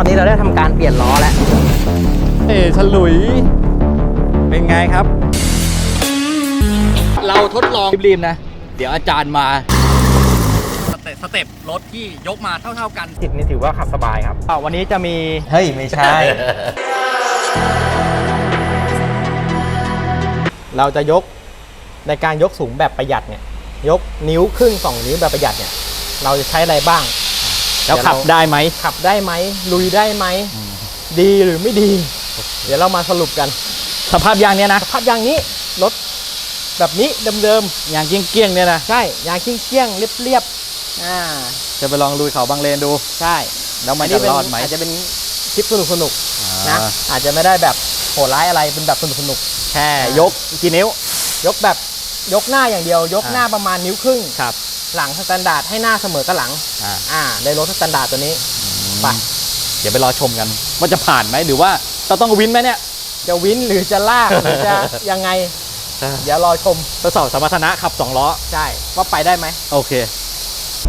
ตอนนี้เราได้ทำการเปลี่ยนล้อแล้ว เอ๋ฉลุย เป็นไงครับ เราทดลองรีบๆนะ เดี๋ยวอาจารย์มา สเต็ปสเต็ปรถที่ยกมาเท่าๆกันจิตนี่ถือว่าขับสบายครับอ่าวันนี้จะมี เฮ้ย ไม่ใช่ เราจะยกในการยกสูงแบบประหยัดเนี่ย ยกนิ้วครึ่งสองนิ้วแบบประหยัดเนี่ย เราจะใช้อะไรบ้าง แล้วขับได้ไหมขับได้ไหมลุยได้ไหมดีหรือไม่ดี เดี๋ยวเรามาสรุปกัน สภาพยางเนี้ยนะสภาพยางนี้รถแบบนี้เดิมยางเกี้ยงๆเนี่ยนะๆใช่ยางเกี้ยงๆเรียบๆอ่าจะไปลองลุยเขาบางเลนดูใช่แล้วมันอัจะเป็รอดไหมอาจจะเป็นคลิปสนุกๆนะอ่าอาจจะไม่ได้แบบโหดร้ายอะไรเป็นแบบสนุกๆแค่ยกกี่นิ้วยกแบบยกหน้าอย่างเดียว ยกอ่าหน้าประมาณนิ้วครึ่งครับ หลังสแตนดาร์ดให้หน้าเสมอกับหลัง อ่าอ่าได้รถสแตนดาร์ดตัวนี้ไปเดี๋ยวไปรอชมกัน ว่าจะผ่านไหมหรือว่าเราต้องวินไหมเนี่ย จะวินหรือจะลากหรือจะยังไง เดี๋ยวรอชมทดสอบสมรรถนะขับ 2 ล้อ ใช่ ว่าไปได้ไหม โอเค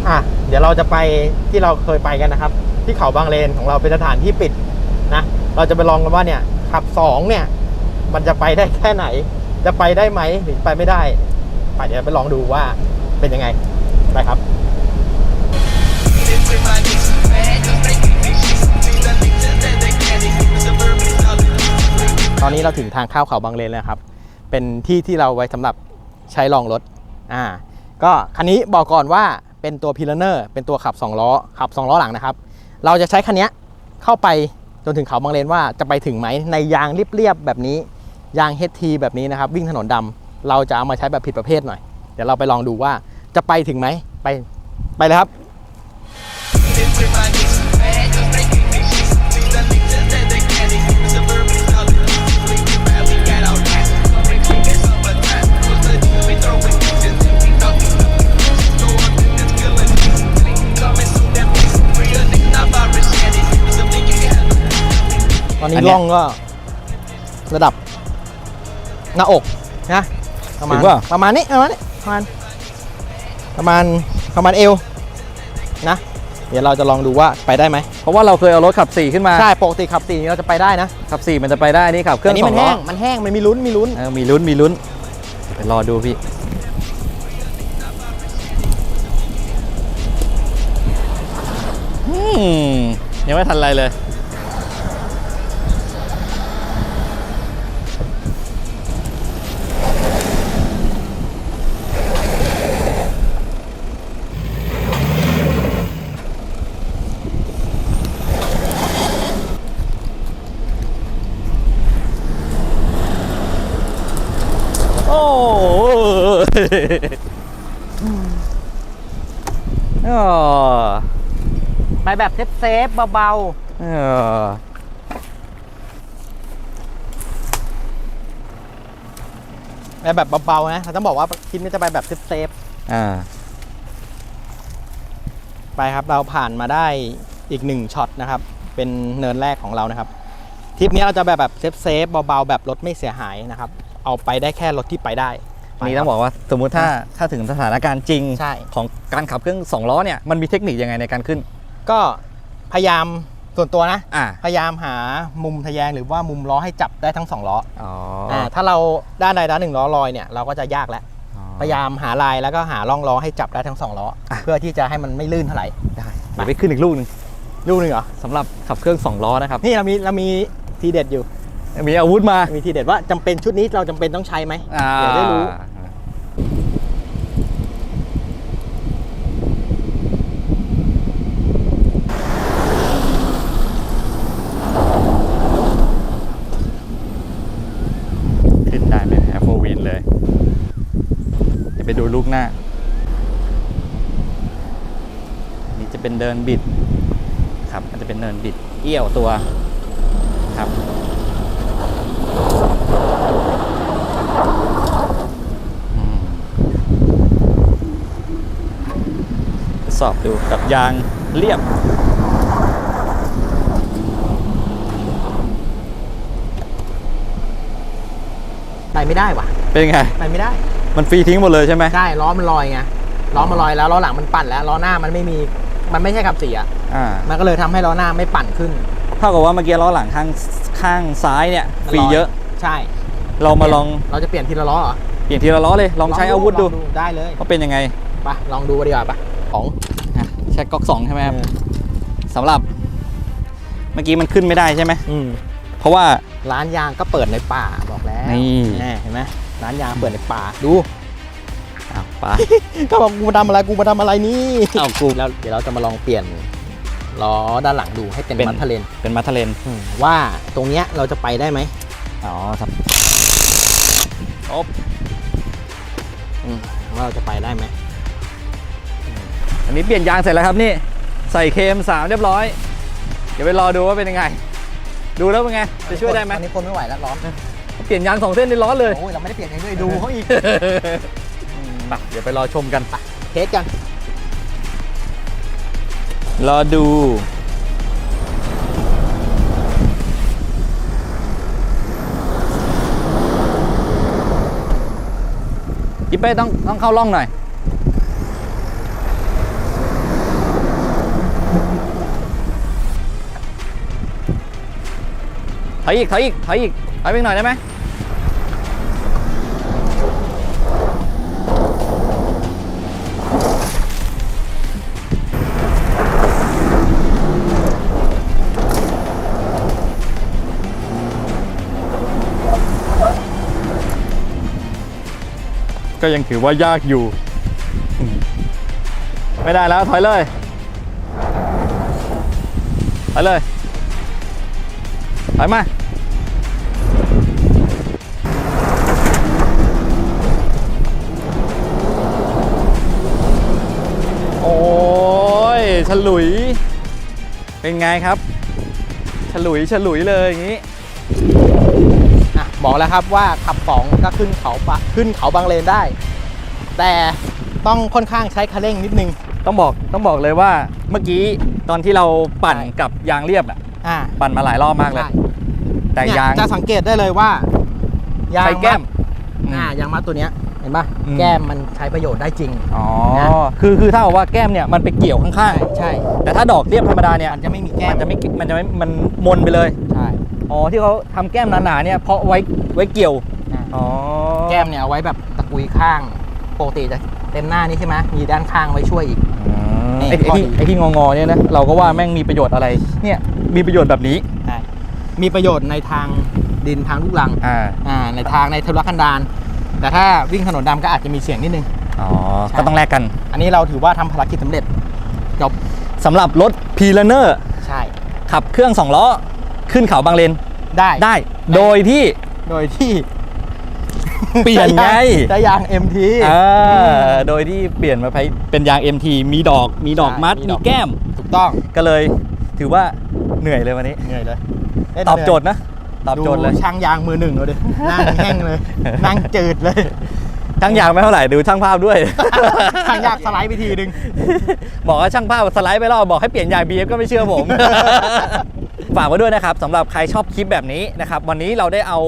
อะ เดี๋ยวเราจะไปที่เราเคยไปกันนะครับ ที่เขาบางเลนของเราเป็นสถานที่ปิดนะ เราจะไปลองกันว่าเนี่ย ขับสองเนี่ย มันจะไปได้แค่ไหน จะไปได้ไหมหรือไปไม่ได้ไปเดี๋ยวไปลองดูว่าเป็นยังไง ไปครับตอนนี้เราถึงทางเข้าเขาบางเลนแล้วครับ เป็นที่ที่เราไว้สำหรับใช้ลองรถ อ่า ก็คันนี้บอกก่อนว่าเป็นตัวพิลเนอร์เป็นตัวขับ 2 ล้อ ขับ 2 ล้อหลังนะครับ เราจะใช้คันนี้เข้าไปจนถึงเขาบางเลนว่าจะไปถึงไหมในยางเรียบๆแบบนี้ ยาง HT แบบนี้นะครับ วิ่งถนนดำเราจะเอามาใช้แบบผิดประเภทหน่อย เดี๋ยวเราไปลองดูว่า จะไปถึงไหมไปไปเลยครับตอนนี้อันเนี้ยล่องก็ระดับหน้าอกนะประมาณถึงเปล่าประมาณนี้ประมาณนี้ประมาณ ประมาณประมาณเอวนะ เดี๋ยวเราจะลองดูว่าไปได้ไหมเพราะว่าเราเคยเอารถขับ 4 ขึ้นมาใช่ปกติขับสี่เราจะไปได้นะขับ 4 มันจะไปได้นี่ขับเครื่อัอนงนี้สมัอนงล้แห้องมันแห้งมันมีลุ้นมีลุ้น เออมีลุ้นมีลุ้นเดี๋ยวไปรอดูพี่ อืมยังไม่ทันไรเลย โอ้ไปแบบเซฟเซฟๆเบาเออๆไปแบบเบาๆนะเราต้องบอกว่าคลิปนี้จะไปแบบเซฟเซฟอ่าๆไปครับ เราผ่านมาได้อีกหนึ่งช็อตนะครับ เป็นเนินแรกของเรานะครับทริปนี้เราจะแบบแบบเซฟเซฟๆเบาๆแบบรถไม่เสียหายนะครับ เอาไปได้แค่รถที่ไปได้ นี่ต้องบอกว่าสมมุติถ้าถ้าถึงสถานการณ์จริงใช่ ของการขับเครื่องสองล้อเนี่ยมันมีเทคนิคยังไงในการขึ้น ก็พยายามส่วนตัวนะ อ่าพยายามหามุมทะแยงหรือว่ามุมล้อให้จับได้ทั้งสองล้ออ๋ออ่าถ้าเราด้านใดด้านหนึ่งล้อลอยเนี่ยเราก็จะยากแล้ว อ๋อ พยายามหาลายแล้วก็หาร่องล้อให้จับได้ทั้งสองล้ออะเพื่อที่จะให้มันไม่ลื่นเท่าไหร่ ได้เดี๋ยวไปขึ้นอีกลูกหนึงลูกหนึ่งเหรอ สำหรับขับเครื่องสองล้อนะครับนี่เรามีเรามีทีเด็ดอยู่ มีอาวุธมามีทีเด็ดว่าจำเป็นชุดนี้เราจำเป็นต้องใช้ไหม อ่าเดี๋ยวได้รู้ ขึ้นได้เป็นแอร์โฟวินเลย เดี๋ยวไปดูลูกหน้า นี่จะเป็นเดินบิดครับมันจะเป็นเนินบิดเอี้ยวตัวครับอืมทดสอบดูกับยางเรียบไปไม่ได้ว่ะ เป็นไง ไปไม่ได้ มันฟรีทิ้งหมดเลยใช่ไหมใช่ล้อมันลอยไงล้อมันลอยแล้วล้อหลังมันปั่นแล้วล้อหน้ามันไม่มีมันไม่ใช่ขับเสียอ่ามันก็เลยทำให้ล้อหน้าไม่ปั่นขึ้นเท่ากับว่าเมื่อกี้ล้อหลังข้างข้างซ้ายเนี่ยฟรีเยอะใช่ เรามาลองเราจะเปลี่ยนทีละล้อเหรอเปลี่ยนทีละล้อเลยลองใช้อาวุธดูลงได้เลยว่าเป็นยังไงไปลองดูดีกว่าปะของอะใช้ก๊อกสองใช่ไหมครับเออสำหรับเมื่อกี้มันขึ้นไม่ได้ใช่ไหมอืมเพราะว่าร้านยางก็เปิดในป่าบอกแล้วนี่แเห็นไหม ร้านยางเปิดในป่าดูอ้าวไปก็บอกกูมาทำอะไรกูมาทำอะไรนี่เอากูแล้วเดี๋ยวเราจะมาลองเปลี่ยนล้อด้านหลังดูให้เป็นเป็น มัทเทเลนเป็นมาทะเลนอืมว่าตรงเนี้ยเราจะไปได้ไหมอ๋อครับโอ๊บอืมว่าเราจะไปได้ไหมอันนี้เปลี่ยนยางเสร็จแล้วครับนี่ใส่เคมสามเรียบร้อย เดี๋ยวไปรอดูว่าเป็นยังไง ดูแล้วเป็นไงจะช่วยได้ไหมตอนนี้คนไม่ไหวแล้วร้อน เปลี่ยนยางสองเส้นในร้อนเลยโอ้ยเราไม่ได้เปลี่ยนเองด้วยดูเขาอีกไปเดี๋ยวไปรอชมกันเทสกัน รอดู ยิปเป้ต้องต้องเข้าร่องหน่อย ถอยอีก ถอยอีก ถอยอีก ถอยไปอีกหน่อยได้ไหมก็ยังถือว่ายากอยู่ ไม่ได้แล้วถอยเลยถอยเลยถอยมา ลุย เป็นไงครับ ฉลุยฉลุยเลยอย่างนี้อะบอกแล้วครับว่าขับสองก็ขึ้นเขาปะขึ้นเขาบางเลนได้ แต่ต้องค่อนข้างใช้คันเร่งนิดนึง ต้องบอกต้องบอกเลยว่าเมื่อกี้ตอนที่เราปั่นใช่ กับยางเรียบอะอ่าปั่นมาหลายรอบมากเลยใช่แต่เนี่ยยาง จะสังเกตได้เลยว่า ยางใช้แก้ม ดอ่ายางมัดตัวเนี้ยเห็นปะอืม แก้มมันใช้ประโยชน์ได้จริง อ๋อ นะ คือคือถ้าบอกว่าแก้มเนี่ยมันไปเกี่ยวข้างใช่ๆ แต่ถ้าดอกเรียบธรรมดาเนี่ยมันจะไม่มีแก้มมันจะไม่มันจะไม่มันมนไปเลย ใช่อ๋อที่เขาทำแก้มหนาๆเนี่ยเพราะไว้ไว้เกี่ยวอ่าอ๋อแก้มเนี่ยเอาไว้แบบตะกุยข้างปกติจะเต็มหน้านี่ใช่ไหมมีด้านข้างไว้ช่วยอีก อืมนี่ไอ้ข้อไอ้ที่ดีไอ้ที่งอๆเนี่ยนะเราก็ว่าแม่งมีประโยชน์อะไร เนี่ยมีประโยชน์แบบนี้ใช่มีประโยชน์ในทางดินทางลูกรังอ่า อ่าในทางในทุรกันดาร แต่ถ้าวิ่งถนนดำก็อาจจะมีเสียงนิดนึง อ๋อ ใช่ ก็ต้องแลกกันอันนี้เราถือว่าทำภารกิจสำเร็จจบสำหรับรถพีลเนอร์ใช่ขับเครื่องสองล้อขึ้นเขาบางเลนได้ ได้ โดยที่ โดยที่เปลี่ยนไงใช้ยาง MT อ่าโดยที่เปลี่ยนมาเป็นยาง MT มีดอกมีดอกใช่มัด มีดมีอก แก้ม ถูกต้องก็เลยถือว่าเหนื่อยเลยวันนี้ เหนื่อยเลยเล่นตอบโจทย์นะ ตอบโจทย์เลยดูช่างยางมือหนึ่งเลยดินั่งแห้งเลย นั่งจืดเลยช่างยางไม่เท่าไหร่ดูช่างภาพด้วยช่างยากสไลด์ไปทีนึงบอกว่าช่างภาพสไลด์ไปรอบบอกให้เปลี่ยนยาง BF ก็ไม่เชื่อผมฝากไว้ด้วยนะครับสำหรับใครชอบคลิปแบบนี้นะครับวันนี้เราได้เอา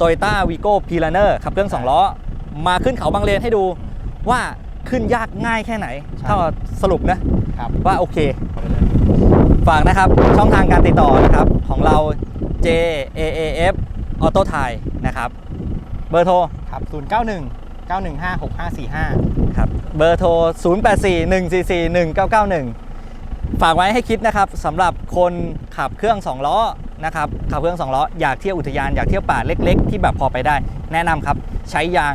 Toyota Vigo p i l a n e r ขับเครื่อง2ล้อ มาขึ้นเขาบางเลนให้ดูว่าขึ้นยากง่ายแค่ไหนใช่ถ้าสรุปนะครับว่าโอเค ฝากนะครับช่องทางการติดต่อนะครับของเรา JAAF Auto t i นะครับเบอร์โทรครับ091 915 6545 ครับเบอร์โทร 0841441991 ฝากไว้ให้คิดนะครับสำหรับคนขับเครื่อง 2 ล้อนะครับขับเครื่อง 2 ล้อ อยากเที่ยวอุทยาน อยากเที่ยวป่าเล็ก ๆ ที่แบบพอไปได้ แนะนำครับ ใช้ยาง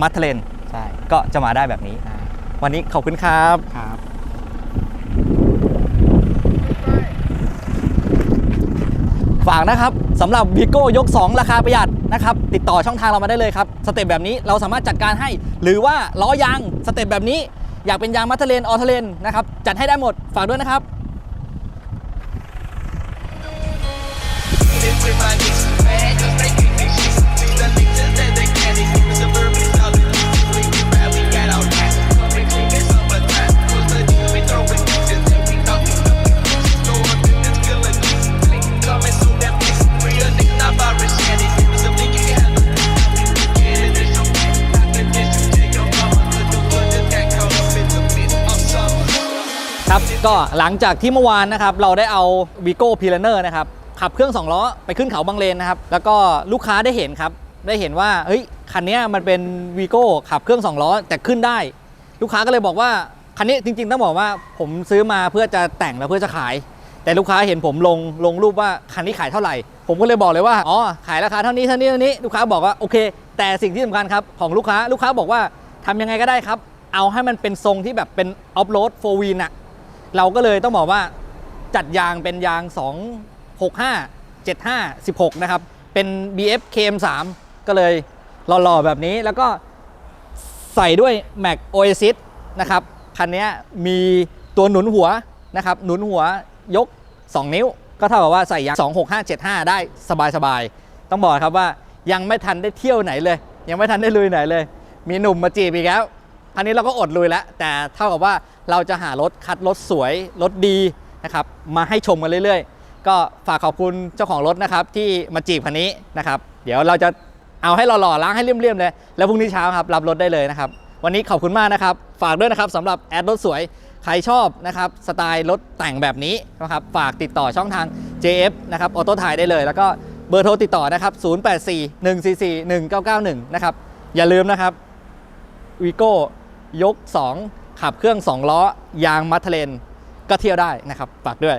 มัทเลนใช่ก็จะมาได้แบบนี้อ่าวันนี้ขอบคุณครับครับ ฝากนะครับสำหรับวิโก้ยก 2 ราคาประหยัดนะครับ ติดต่อช่องทางเรามาได้เลยครับ สเต็ปแบบนี้เราสามารถจัดการให้ หรือว่าล้อยางสเต็ปแบบนี้ อยากเป็นยางมัทเลนออทเลนนะครับ จัดให้ได้หมดฝากด้วยนะครับ ก็หลังจากที่เมื่อวานนะครับเราได้เอา v i g o p i l a n e r นะครับขับเครื่อง 2 ล้อไปขึ้นเขาบางเลนนะครับแล้วก็ลูกค้าได้เห็นครับได้เห็นว่าเฮ้ยคันนี้มันเป็นวีโก้ขับเครื่อง 2 ล้อแต่ขึ้นได้ ลูกค้าก็เลยบอกว่าคันนี้จริง ๆ ต้องบอกว่าผมซื้อมาเพื่อจะแต่งแล้วเพื่อจะขาย แต่ลูกค้าเห็นผมลงลงรูปว่าคันนี้ขายเท่าไหร่ ผมก็เลยบอกเลยว่าอ๋อขายราคาเท่านี้เท่านี้เท่านี้ลูกค้าบอกว่าโอเค แต่สิ่งที่สำคัญครับของลูกค้าลูกค้าบอกว่าทำยังไงก็ได้ครับ เอาให้มันเป็นทรงที่แบบเป็นออฟโรดโฟวีนอะ เราก็เลยต้องบอกว่าจัดยางเป็นยาง 265 75 16 นะครับ เป็น BF KM3 ก็เลยหล่อๆ แบบนี้แล้วก็ใส่ด้วย Mac Oasis นะครับ คันนี้มีตัวหนุนหัวนะครับ หนุนหัวยก 2 นิ้ว ก็เท่ากับว่าใส่ยาง 26575 ได้สบายๆ ต้องบอกครับว่ายังไม่ทันได้เที่ยวไหนเลย ยังไม่ทันได้ลุยไหนเลย มีหนุ่มมาจีบอีกแล้ว คันนี้เราก็อดลุยแล้ว แต่เท่ากับว่าเราจะหารถคัดรถสวย รถดีนะครับ มาให้ชมกันเรื่อยๆ ก็ฝากขอบคุณเจ้าของรถนะครับ ที่มาจีบคันนี้นะครับ เดี๋ยวเราจะเอาให้หล่อๆล้างให้เลี่ยมๆเลย แล้วพรุ่งนี้เช้าครับรับรถได้เลยนะครับ วันนี้ขอบคุณมากนะครับ ฝากด้วยนะครับสำหรับแอดรถสวย ใครชอบนะครับสไตล์รถแต่งแบบนี้นะครับฝากติดต่อช่องทาง JF นะครับออโต้ไทยได้เลย แล้วก็เบอร์โทรติดต่อนะครับ 084 144 1991 นะครับ อย่าลืมนะครับวีโก้ ยก 2 ขับเครื่อง 2 ล้อยางมัทเลนก็เที่ยวได้นะครับฝากด้วย